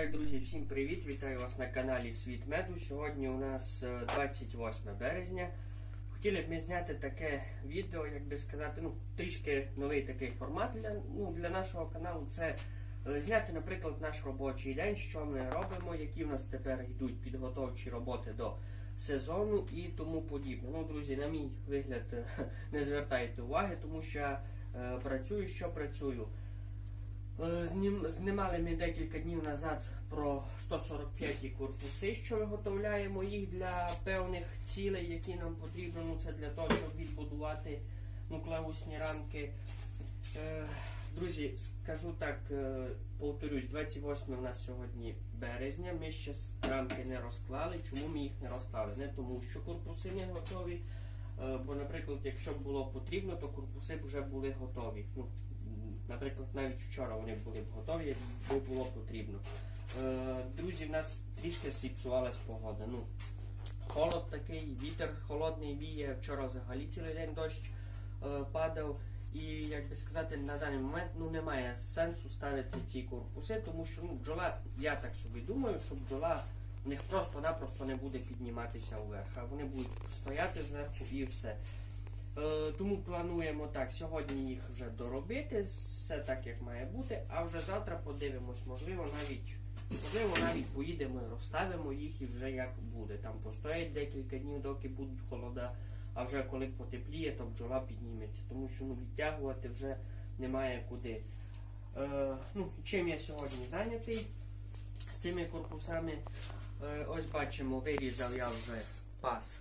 Так, друзі, всім привіт! Вітаю вас на каналі Світ Меду. Сьогодні у нас е, 28 березня. Хотіли б ми зняти таке відео, як би сказати, ну, трішки новий такий формат для, ну, для нашого каналу. Це е, зняти, наприклад, наш робочий день, що ми робимо, які в нас тепер йдуть підготовчі роботи до сезону і тому подібне. Ну, друзі, на мій вигляд е, не звертайте уваги, тому що е, працюю, що працюю. Е, Знім, знімали ми декілька днів назад про 145 корпуси, що виготовляємо їх для певних цілей, які нам потрібно. Ну, це для того, щоб відбудувати нуклеусні рамки. Е, Друзі, скажу так, е, повторюсь, 28 у нас сьогодні березня. Ми ще рамки не розклали. Чому ми їх не розклали? Не тому, що корпуси не готові. Бо, наприклад, якщо б було потрібно, то корпуси б вже були готові. Ну, наприклад, навіть вчора вони були б готові, якби було потрібно. Е, Друзі, в нас трішки зіпсувалась погода. Ну, холод такий, вітер холодний віє. Вчора взагалі цілий день дощ е, падав. І як би сказати, на даний момент ну, немає сенсу ставити ці корпуси, тому що ну, бджола, я так собі думаю, що бджола в них просто-напросто не буде підніматися вверх, а вони будуть стояти зверху і все. Е, тому плануємо так, сьогодні їх вже доробити, все так як має бути, а вже завтра подивимось, можливо, навіть можливо, навіть поїдемо розставимо їх і вже як буде. Там постоять декілька днів, доки будуть холода, а вже коли потепліє, то бджола підніметься, тому що ну, відтягувати вже немає куди. Е, ну, чим я сьогодні зайнятий з цими корпусами? Е, ось бачимо, вирізав я вже пас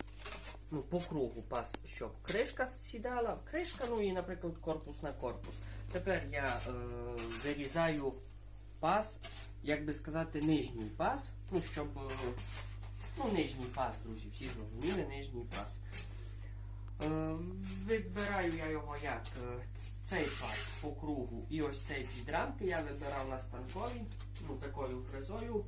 ну, по кругу пас, щоб кришка сідала, кришка, ну і, наприклад, корпус на корпус. Тепер я е, вирізаю пас, як би сказати, нижній пас, ну, щоб. е, Ну, нижній пас, друзі, всі зрозуміли, нижній пас. Е, вибираю я його як е, цей пас по кругу і ось цей під рамки я вибирав на станковій, ну такою фрезою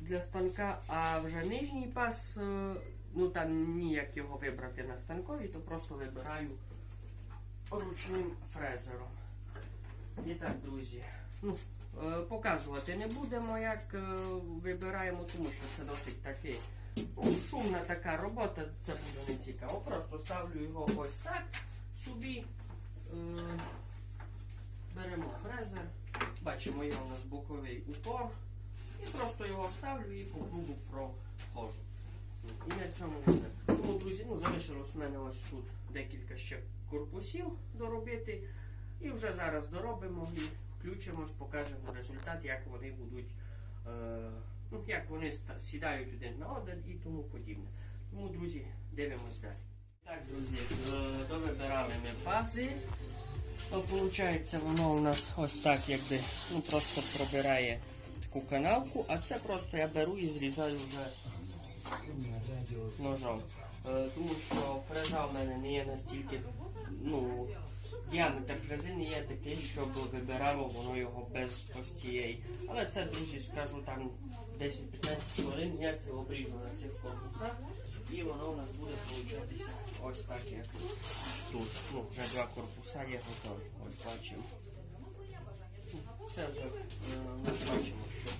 для станка, а вже нижній пас, е, ну там ніяк його вибрати на станковій, то просто вибираю ручним фрезером. І так, друзі. Ну, е, показувати не будемо, як е, вибираємо, тому що це досить такий шумна така робота, це буде не цікаво. Просто ставлю його ось так собі. Е, беремо фрезер, бачимо, є у нас боковий упор. І просто його ставлю і по кругу проходжу. І на цьому все. Тому, друзі, ну, залишилось в мене ось тут декілька ще корпусів доробити. І вже зараз доробимо і включимось, покажемо результат, як вони будуть, е, ну, як вони сідають один на один і тому подібне. Тому, друзі, дивимось далі. Так, друзі, е, довибирали ми пази. То виходить, воно у нас ось так, якби ну, просто пробирає таку канавку, а це просто я беру і зрізаю вже ножом. Е, тому що фреза в мене не є настільки, ну, діаметр фрези не є такий, щоб вибирало воно його без ось цієї. Але це, друзі, скажу там 10-15 хвилин, я це обріжу на цих корпусах і воно у нас буде получатися ось так, як тут. Ну, вже два корпуса є готові. Ось бачимо. Це вже е, ми бачимо, що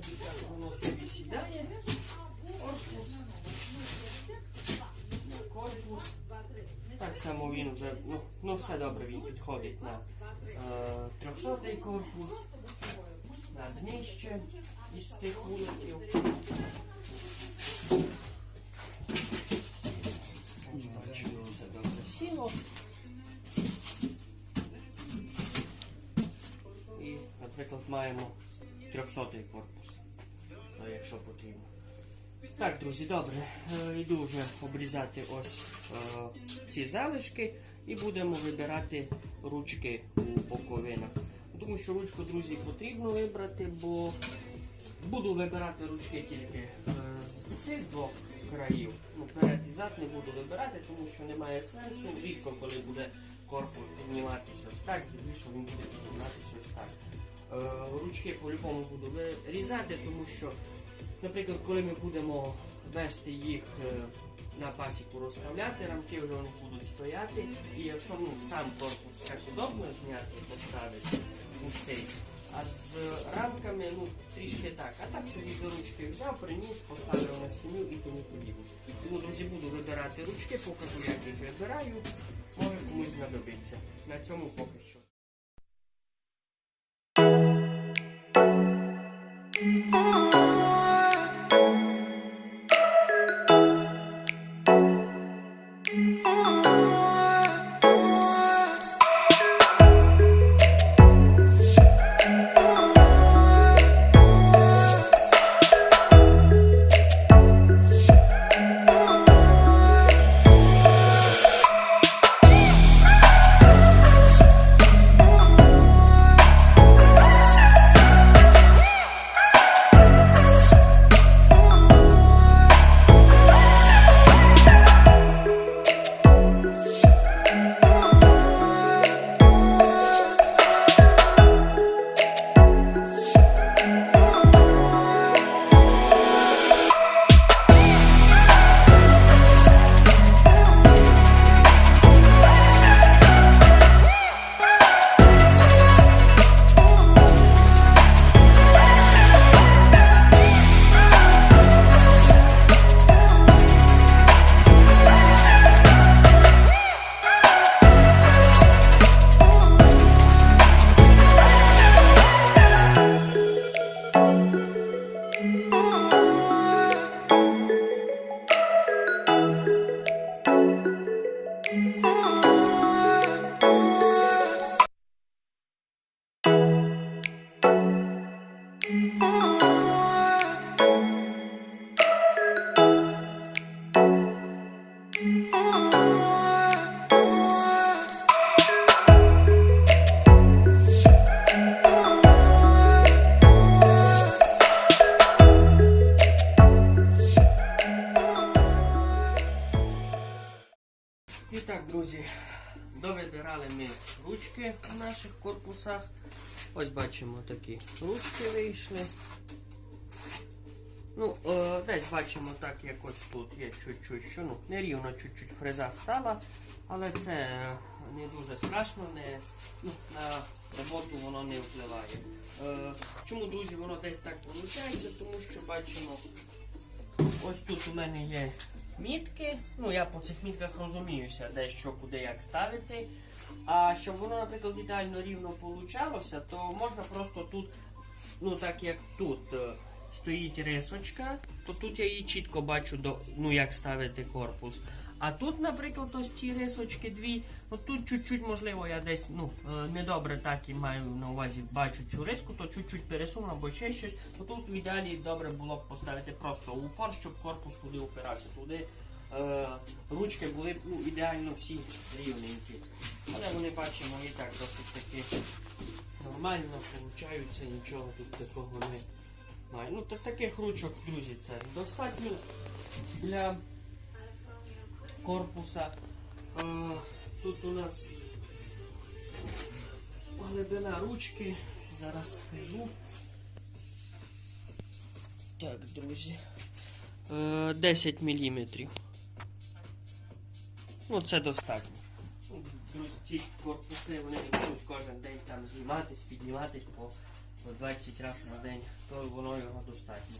так воно собі сідає. Корпус. Корпус. Так само він вже, ну, ну все добре, він підходить на е, 300 корпус, на днище із цих вуликів. Бачимо, все добре сіло. І, наприклад, маємо 300 корпус, е, якщо потрібно. Так, друзі, добре. Е, Йду вже обрізати ось е, ці залишки і будемо вибирати ручки у боковинах. Тому що ручку, друзі, потрібно вибрати, бо буду вибирати ручки тільки е, з цих двох країв. Ну, перед і зад не буду вибирати, тому що немає сенсу. Рідко, коли буде корпус підніматися ось так, більше він буде підніматися ось так. Ручки по-любому буду вирізати, тому що Наприклад, коли ми будемо вести їх е, на пасіку розставляти, рамки вже вони будуть стояти. І якщо ну, сам корпус як удобно зняти, поставити пустий, А з рамками, ну, трішки так. А так собі до ручки взяв, приніс, поставив на сім'ю і тому подібне. Тому, друзі, буду вибирати ручки, покажу, як їх вибираю. Може комусь знадобиться. На цьому поки що. І корпусах. Ось бачимо такі ручки вийшли. Ну, е, десь бачимо так, як ось тут є чуть-чуть, що ну, нерівно чуть-чуть фреза стала, але це не дуже страшно, не, ну, на роботу воно не впливає. Е, чому, друзі, воно десь так виходить? Тому що бачимо, ось тут у мене є мітки. Ну, я по цих мітках розуміюся, де що, куди, як ставити. А щоб воно, наприклад, ідеально рівно получалося, то можна просто тут, ну так як тут е, стоїть рисочка, то тут я її чітко бачу, до, ну як ставити корпус. А тут, наприклад, ось ці рисочки дві, ну тут чуть-чуть, можливо, я десь ну, е, недобре так і маю на увазі бачу цю риску, то чуть-чуть пересуну або ще щось. То тут в ідеалі добре було б поставити просто упор, щоб корпус туди опирався. Туди е, ручки були б ну, ідеально всі рівненькі. Але вони бачимо і так досить таки нормально получаються, нічого тут такого не має. Ну, та таких ручок, друзі, це достатньо для корпуса. Е, тут у нас глибина ручки. Зараз скажу. Так, друзі. Е, 10 мм. Ну, це достатньо. Ну, Друзі, ці корпуси вони не будуть кожен день там зніматись, підніматись по, по 20 разів на день, то воно його достатньо.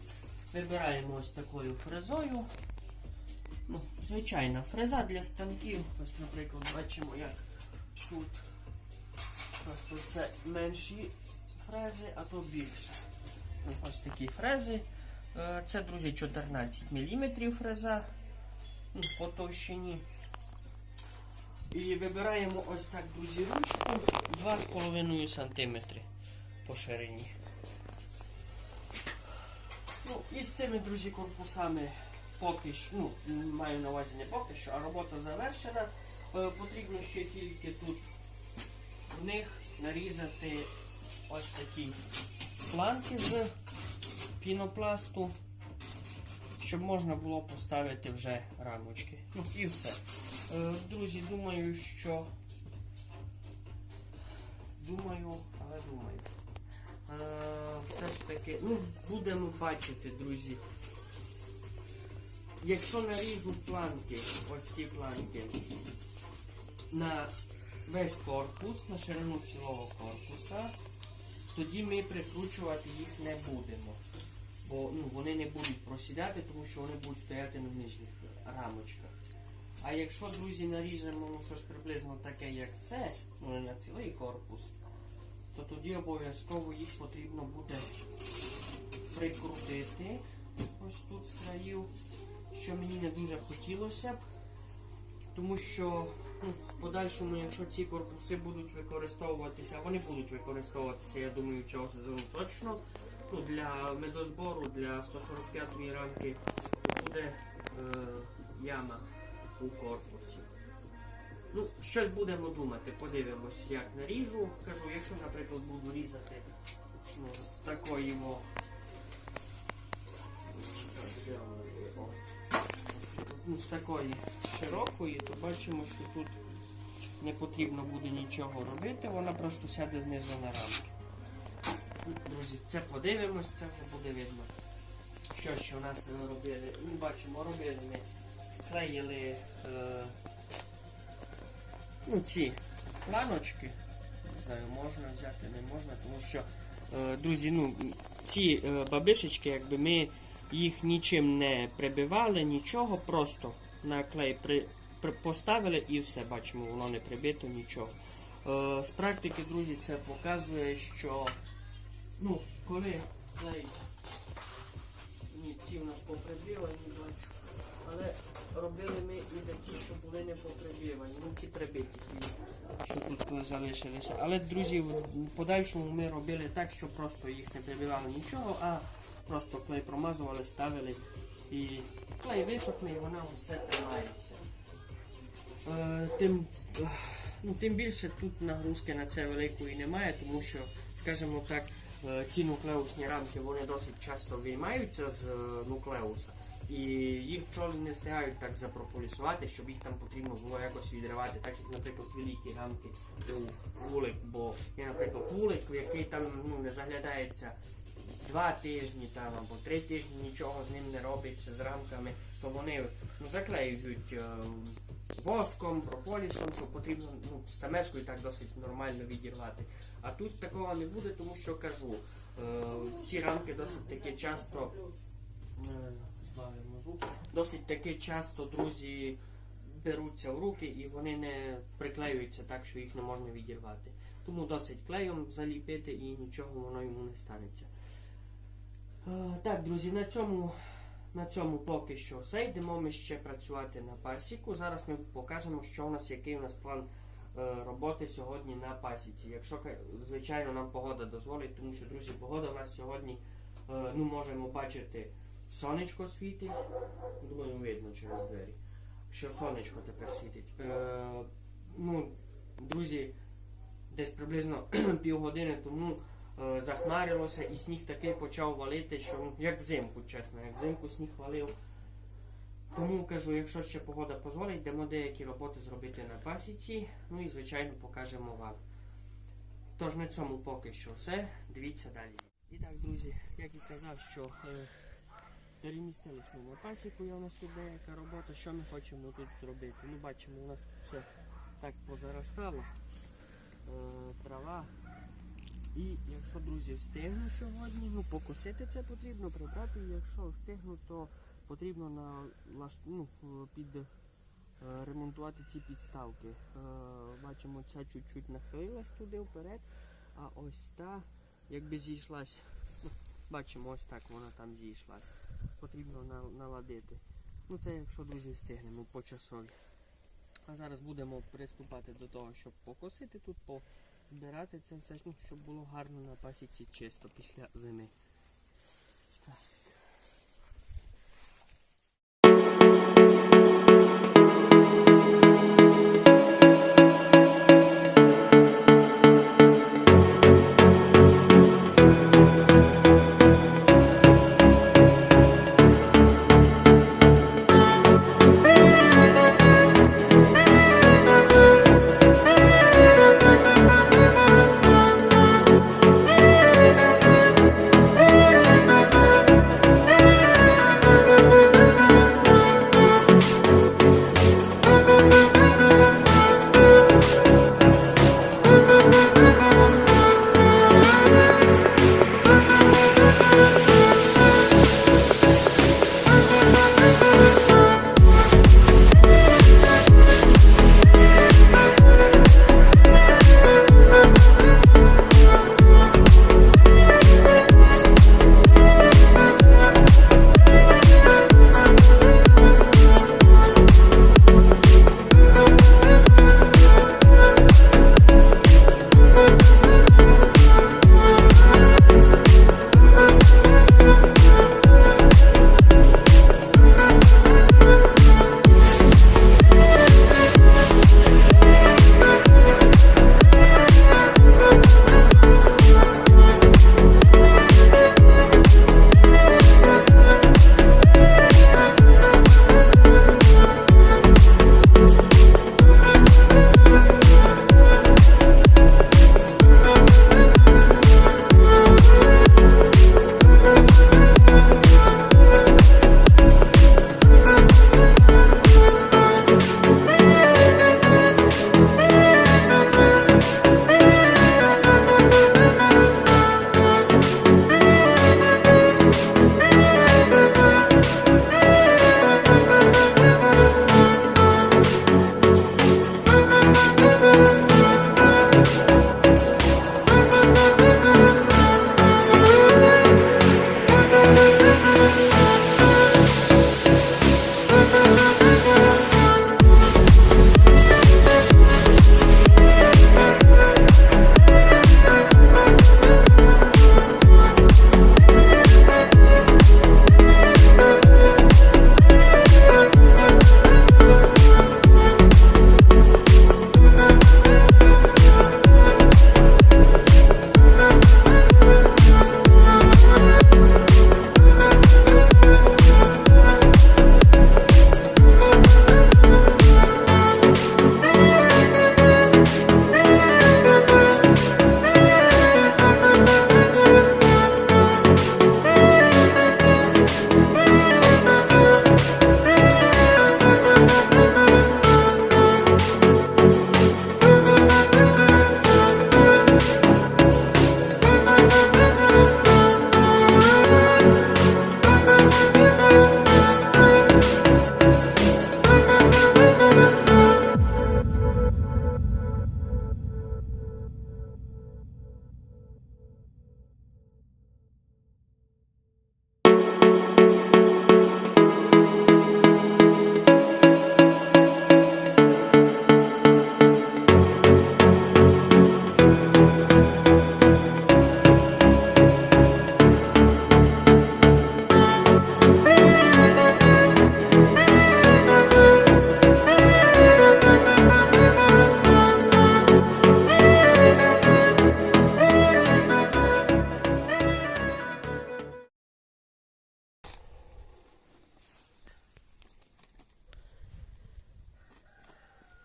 Вибираємо ось такою фрезою. Ну, звичайна фреза для станків. Ось, наприклад, бачимо, як тут. Просто це менші фрези, а то більше. Ось такі фрези. Е, Це, друзі, 14 мм фреза ну, по товщині. І вибираємо ось так, друзі, ручку 2,5 см по ширині. Ну, і з цими, друзі, корпусами поки що, ну, маю на увазі не поки що, а робота завершена. Е, потрібно ще тільки тут в них нарізати ось такі планки з пінопласту, щоб можна було поставити вже рамочки. Ну і все. Е, Друзі, думаю, що. Думаю, але думаю. Е, Все ж таки, ну, будемо бачити, друзі. Якщо наріжу планки, ось ці планки, на весь корпус, на ширину цілого корпуса, тоді ми прикручувати їх не будемо. Бо ну, вони не будуть просідати, тому що вони будуть стояти на нижніх рамочках. А якщо, друзі, наріжемо ну, щось приблизно таке, як це, ну не на цілий корпус, то тоді обов'язково їх потрібно буде прикрутити ось тут з країв, що мені не дуже хотілося б. Тому що ну, в подальшому, якщо ці корпуси будуть використовуватися, вони будуть використовуватися, я думаю, цього сезону точно. Ну, для медозбору, для 145-ї рамки буде е, яма у корпусі. Ну, щось будемо думати, подивимось, як наріжу. Кажу, якщо, наприклад, буду різати ну, з такої о, ну, з такої широкої, то бачимо, що тут не потрібно буде нічого робити, вона просто сяде знизу на рамки. Ну, Друзі, це подивимось, це вже буде видно. Що ще у нас робили? Ну, бачимо, робили ми клеїли е, ну, ці планочки. Не знаю, можна взяти, не можна, тому що, е, друзі, ну, ці е, бабишечки, якби ми їх нічим не прибивали, нічого, просто на клей при, при, поставили і все, бачимо, воно не прибито, нічого. З практики, друзі, це показує, що ну, коли клей ні, ці в нас поприбивані, бачу. Але робили ми і такі, що були не поприбивані. Ну ці прибиті ті, що тут залишилися. Але, друзі, в подальшому ми робили так, що просто їх не прибивали нічого, а просто клей промазували, ставили і клей висохне і вона все тримається. Е, тим, ну, тим більше тут нагрузки на це великої немає, тому що, скажімо так, е, ці нуклеусні рамки вони досить часто виймаються з е, нуклеуса. І їх пчоли не встигають так запрополісувати, щоб їх там потрібно було якось відривати, так як, наприклад, великі рамки у вулик, бо є, наприклад, вулик, в який там ну, не заглядається два тижні там або три тижні нічого з ним не робиться з рамками, то вони ну, заклеюють е, воском, прополісом, що потрібно ну, стамескою так досить нормально відірвати. А тут такого не буде, тому що кажу, е, ці рамки досить таки часто. Е, Досить таки часто друзі беруться в руки і вони не приклеюються так, що їх не можна відірвати. Тому досить клеєм заліпити і нічого воно йому не станеться. Е, Так, друзі, на цьому, на цьому поки що все. Йдемо ми ще працювати на пасіку. Зараз ми покажемо, що у нас, який у нас план е, роботи сьогодні на пасіці. Якщо, звичайно, нам погода дозволить, тому що, друзі, погода у нас сьогодні е, ну, можемо бачити. Сонечко світить, думаю, видно через двері, що сонечко тепер світить. Е, ну, друзі, десь приблизно півгодини тому е, захмарилося і сніг такий почав валити, що ну, як взимку, чесно, як взимку сніг валив. Тому кажу, якщо ще погода дозволить, йдемо деякі роботи зробити на пасіці, ну і звичайно покажемо вам. Тож на цьому поки що все. Дивіться далі. І так, друзі, як і казав, що. Е, Перемістились на пасіку, є у нас тут деяка робота, що ми хочемо тут зробити. Ну, бачимо, у нас все так позаростало, е, трава. І якщо, друзі, встигну сьогодні, ну покосити це потрібно, прибрати. Якщо встигну, то потрібно на, ну, під, е, ремонтувати ці підставки. Е, бачимо, ця чуть-чуть нахилилась туди вперед, а ось та якби зійшлась. Ну, бачимо, ось так вона там зійшлась потрібно наладити. Ну це якщо, друзі, встигнемо по часові. А зараз будемо приступати до того, щоб покосити тут, позбирати це все, ну, щоб було гарно на пасіці чисто після зими. Так.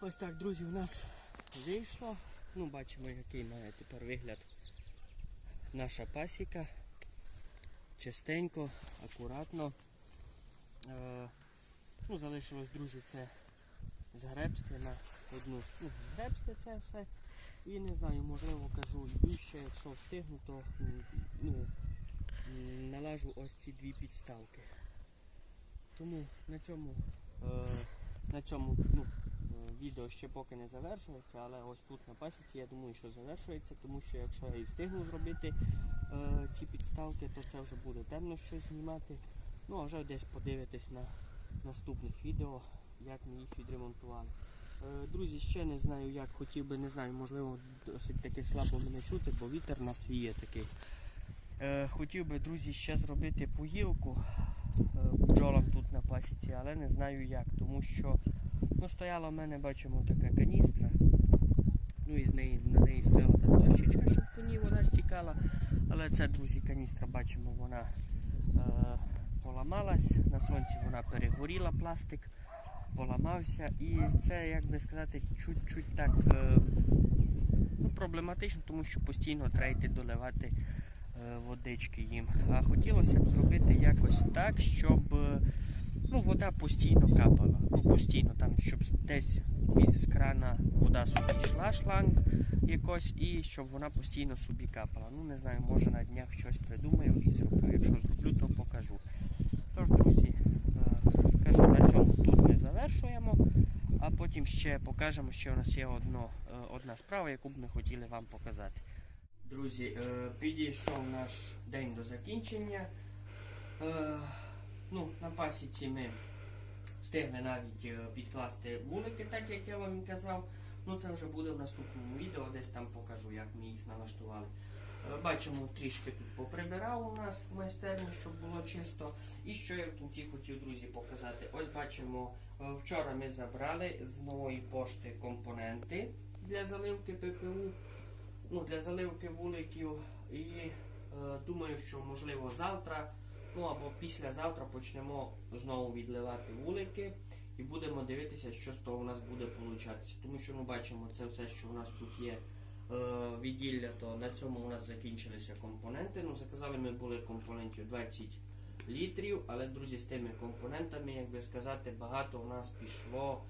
Ось так, друзі, у нас вийшло. Ну, бачимо, який має тепер вигляд наша пасіка. Чистенько, акуратно. Е, ну, залишилось, друзі, це згребсти на одну. Ну, згребсти це все. І не знаю, можливо кажу, йду ще, якщо встигну, то ну, налажу ось ці дві підставки. Тому на цьому, е, на цьому ну, відео ще поки не завершується, але ось тут на пасіці я думаю, що завершується, тому що якщо я і встигну зробити е, ці підставки, то це вже буде темно щось знімати. Ну а вже десь подивитись на наступних відео, як ми їх відремонтували. Е, Друзі, ще не знаю, як хотів би, не знаю, можливо, досить таки слабо мене чути, бо вітер нас є такий. Е, Хотів би, друзі, ще зробити поїлку е, бджолам тут на пасіці, але не знаю як, тому що ну, стояла в мене, бачимо, така каністра. Ну і з неї, на неї стояла та дощечка, щоб по ній вода стікала. Але це, друзі, каністра, бачимо, вона е, поламалась, на сонці вона перегоріла пластик, поламався. І це, як би сказати, чуть-чуть так е, ну, проблематично, тому що постійно треба йти доливати е, водички їм. А хотілося б зробити якось так, щоб ну, вода постійно капала. Ну, постійно, там, щоб десь з крана вода собі йшла, шланг якось, і щоб вона постійно собі капала. Ну, не знаю, може на днях щось придумаю і зроблю. Якщо зроблю, то покажу. Тож, друзі, е, кажу, на цьому тут ми завершуємо, а потім ще покажемо, що у нас є одно, е, одна справа, яку б ми хотіли вам показати. Друзі, е, підійшов наш день до закінчення. Ну, на пасіці ми встигли навіть е, підкласти вулики, так як я вам казав. Ну це вже буде в наступному відео, десь там покажу, як ми їх налаштували. Е, Бачимо, трішки тут поприбирав у нас в майстерні, щоб було чисто. І що я в кінці хотів, друзі, показати. Ось бачимо, е, вчора ми забрали з нової пошти компоненти для заливки ППУ, ну, для заливки вуликів. І е, думаю, що можливо завтра, ну або післязавтра почнемо знову відливати вулики. І будемо дивитися, що з того у нас буде получатися. Тому що ми бачимо це все, що у нас тут є е, відділля, то на цьому у нас закінчилися компоненти. Ну, заказали ми були компонентів 20 літрів, але, друзі, з тими компонентами, як би сказати, багато у нас пішло.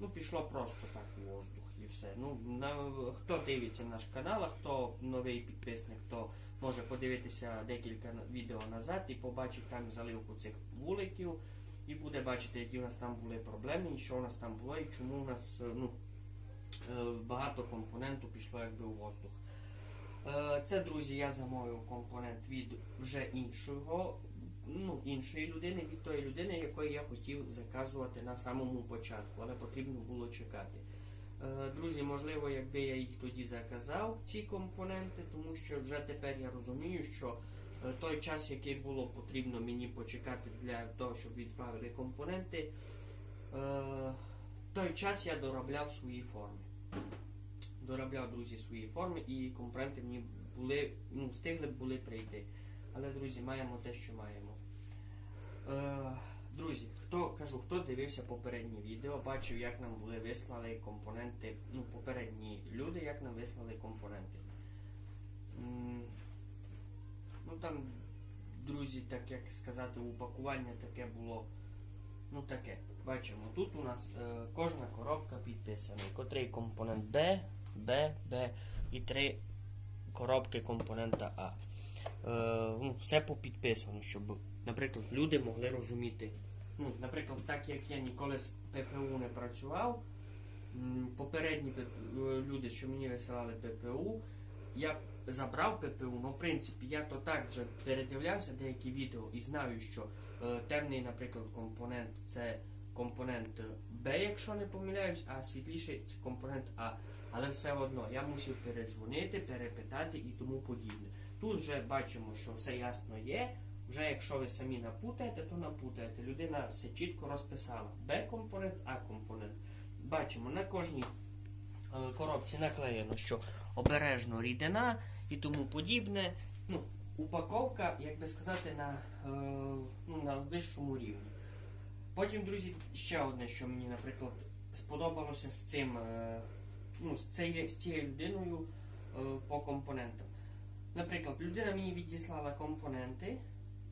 Ну, пішло просто так у воздух і все. Ну, на, хто дивиться наш канал, а хто новий підписник, то може подивитися декілька відео назад і побачить там заливку цих вуликів. І буде бачити, які у нас там були проблеми, і що у нас там було, і чому у нас е, ну, е, багато компоненту пішло якби у воздух. Е, Це, друзі, я замовив компонент від вже іншого, ну, іншої людини, від тої людини, якої я хотів заказувати на самому початку, але потрібно було чекати. Е, Друзі, можливо, якби я їх тоді заказав, ці компоненти, тому що вже тепер я розумію, що е, той час, який було потрібно мені почекати для того, щоб відправили компоненти, е, той час я доробляв в своїй формі. Доробляв, друзі, свої форми і компоненти мені були, ну, встигли б були прийти. Але, друзі, маємо те, що маємо. Друзі, хто кажу, хто дивився попереднє відео, бачив, як нам були вислали компоненти, ну, попередні люди, як нам вислали компоненти. Ну там, друзі, так як сказати, упакування таке було. Ну таке. Бачимо, тут у нас е, кожна коробка підписана. Котрий компонент Б, Б, Б і три коробки компонента А. Е, ну, все попідписано, щоб, наприклад, люди могли розуміти. Ну, наприклад, так як я ніколи з ППУ не працював, попередні е, люди, що мені висилали ППУ, я забрав ППУ, ну в принципі я то так вже передивлявся деякі відео і знаю, що е, темний, наприклад, компонент це компонент Б, якщо не помиляюсь, а світліший це компонент А. Але все одно я мусив передзвонити, перепитати і тому подібне. Тут вже бачимо, що все ясно є. Вже якщо ви самі напутаєте, то напутаєте. Людина все чітко розписала. Б компонент, А компонент. Бачимо на кожній е, коробці наклеєно, що обережно рідина і тому подібне. Ну, упаковка, як би сказати, на, е, ну, на вищому рівні. Потім, друзі, ще одне, що мені, наприклад, сподобалося з цим, е, ну, з, цією, з цією людиною по компонентам. Наприклад, людина мені відіслала компоненти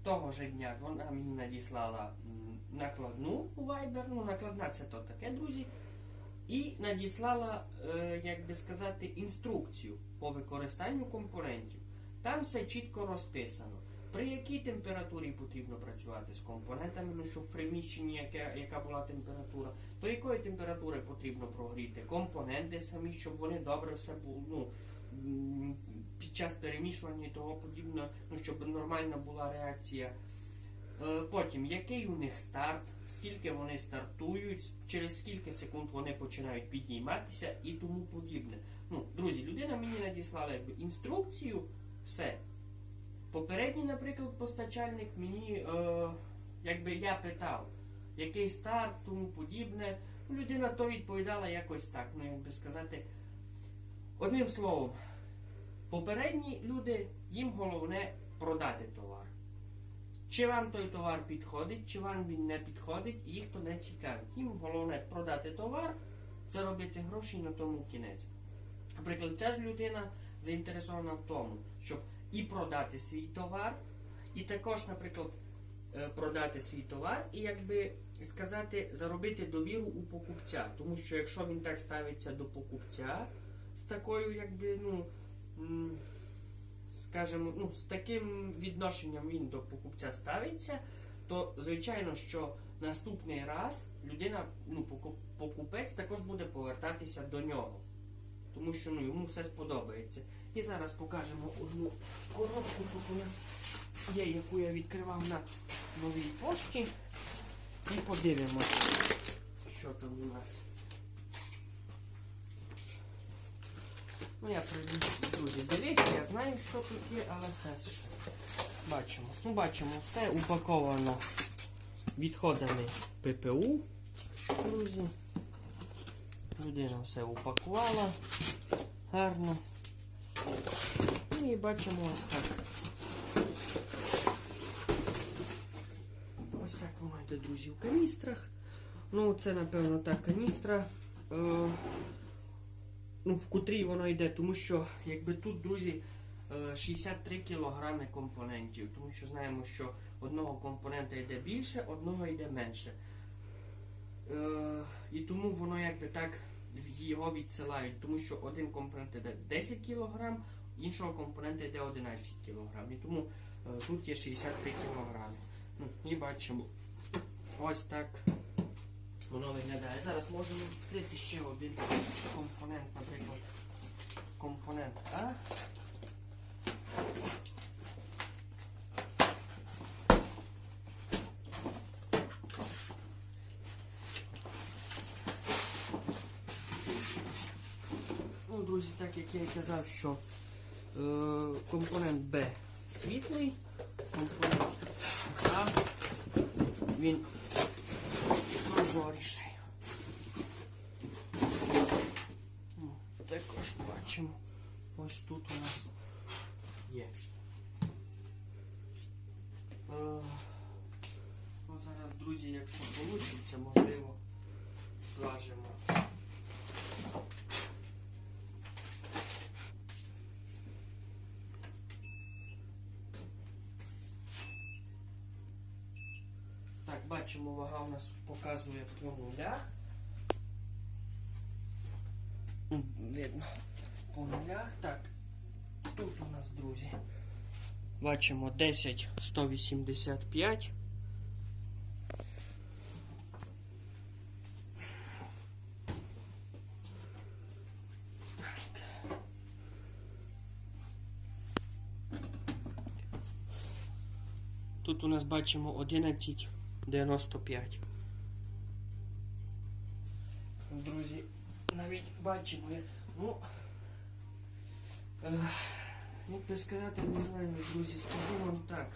того ж дня, вона мені надіслала накладну у Viber, ну накладна це то таке, друзі. І надіслала, е, як би сказати, інструкцію по використанню компонентів. Там все чітко розписано. При якій температурі потрібно працювати з компонентами, ну щоб в приміщенні яка, яка була температура, до якої температури потрібно прогріти компоненти самі, щоб вони добре все було. Ну, під час перемішування і того подібне, ну, щоб нормальна була реакція. Е, Потім, який у них старт, скільки вони стартують, через скільки секунд вони починають підійматися і тому подібне. Ну, друзі, людина мені надіслала якби, інструкцію, все. Попередній, наприклад, постачальник мені, е, якби я питав, який старт, тому подібне. Ну, Людина то відповідала якось так, ну як сказати. Одним словом, попередні люди, їм головне продати товар. Чи вам той товар підходить, чи вам він не підходить, їх то не цікавить. Їм головне продати товар, заробити гроші на тому кінець. Наприклад, ця ж людина заінтересована в тому, щоб і продати свій товар, і також, наприклад, е, продати свій товар і якби сказати, заробити довіру у покупця. Тому що якщо він так ставиться до покупця з такою, якби, ну. Скажімо, ну, з таким відношенням він до покупця ставиться, то звичайно, що наступний раз людина, ну, покупець також буде повертатися до нього. Тому що ну, йому все сподобається. І зараз покажемо одну коробку, тут у нас є, яку я відкривав на новій пошті. І подивимося, що там у нас. Ну, я прийду, друзі, дивіться, я знаю, що тут є, але це ж бачимо. Ну, бачимо, все упаковано відходами ППУ, друзі. Людина все упакувала гарно. Ну, І бачимо ось так. Ось так воно йде, друзі, в каністрах. Ну, це, напевно, та каністра. Е, ну, в котрій воно йде, тому що якби тут, друзі, е, 63 кілограми компонентів, тому що знаємо, що одного компонента йде більше, одного йде менше. Е, І тому воно якби так його відсилають, тому що один компонент йде 10 кг, іншого компонента йде 11 кг. І тому е, тут є 63 кг. Ну, і бачимо, ось так воно виглядає. Зараз можемо відкрити ще один компонент, наприклад, компонент А. Ну, друзі, так як я і казав, що е, компонент Б світлий, компонент А він прозоріший. Ну, Також бачимо, ось тут у нас є. Е, Ну, зараз, друзі, якщо вийде, можливо, зважимо. Так, бачимо, вага у нас показує по нулях. Видно. По нулях. Так. Тут у нас, друзі. Бачимо 10 185. Тут у нас бачимо 11,95. Друзі, навіть бачимо, ну, е, як сказати, не знаю, друзі, скажу вам так,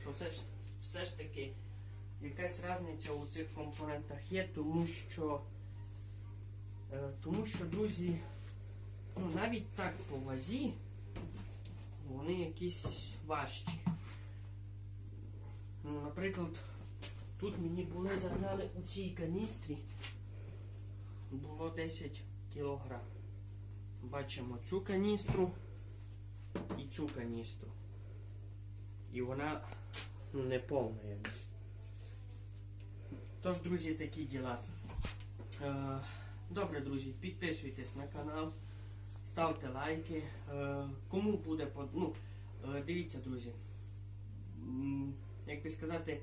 що все ж, все ж таки якась різниця у цих компонентах є, тому що, е, тому що, друзі, ну, навіть так по вазі, вони якісь важчі. Ну, наприклад, тут мені були загнали у цій каністрі було 10 кг. Бачимо цю каністру і цю каністру. І вона не повна. Тож, друзі, такі діла. Е, Добре, друзі, підписуйтесь на канал, ставте лайки. Е, Кому буде ну, е, дивіться, друзі. Як би сказати,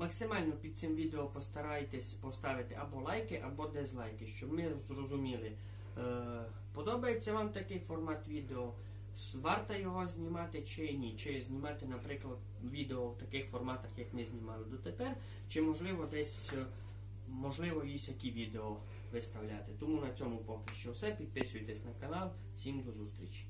максимально під цим відео постарайтесь поставити або лайки, або дизлайки, щоб ми зрозуміли, е, подобається вам такий формат відео, варто його знімати чи ні. Чи знімати, наприклад, відео в таких форматах, як ми знімали дотепер, чи можливо десь е, можливо які відео виставляти. Тому на цьому поки що все. Підписуйтесь на канал. Всім до зустрічі.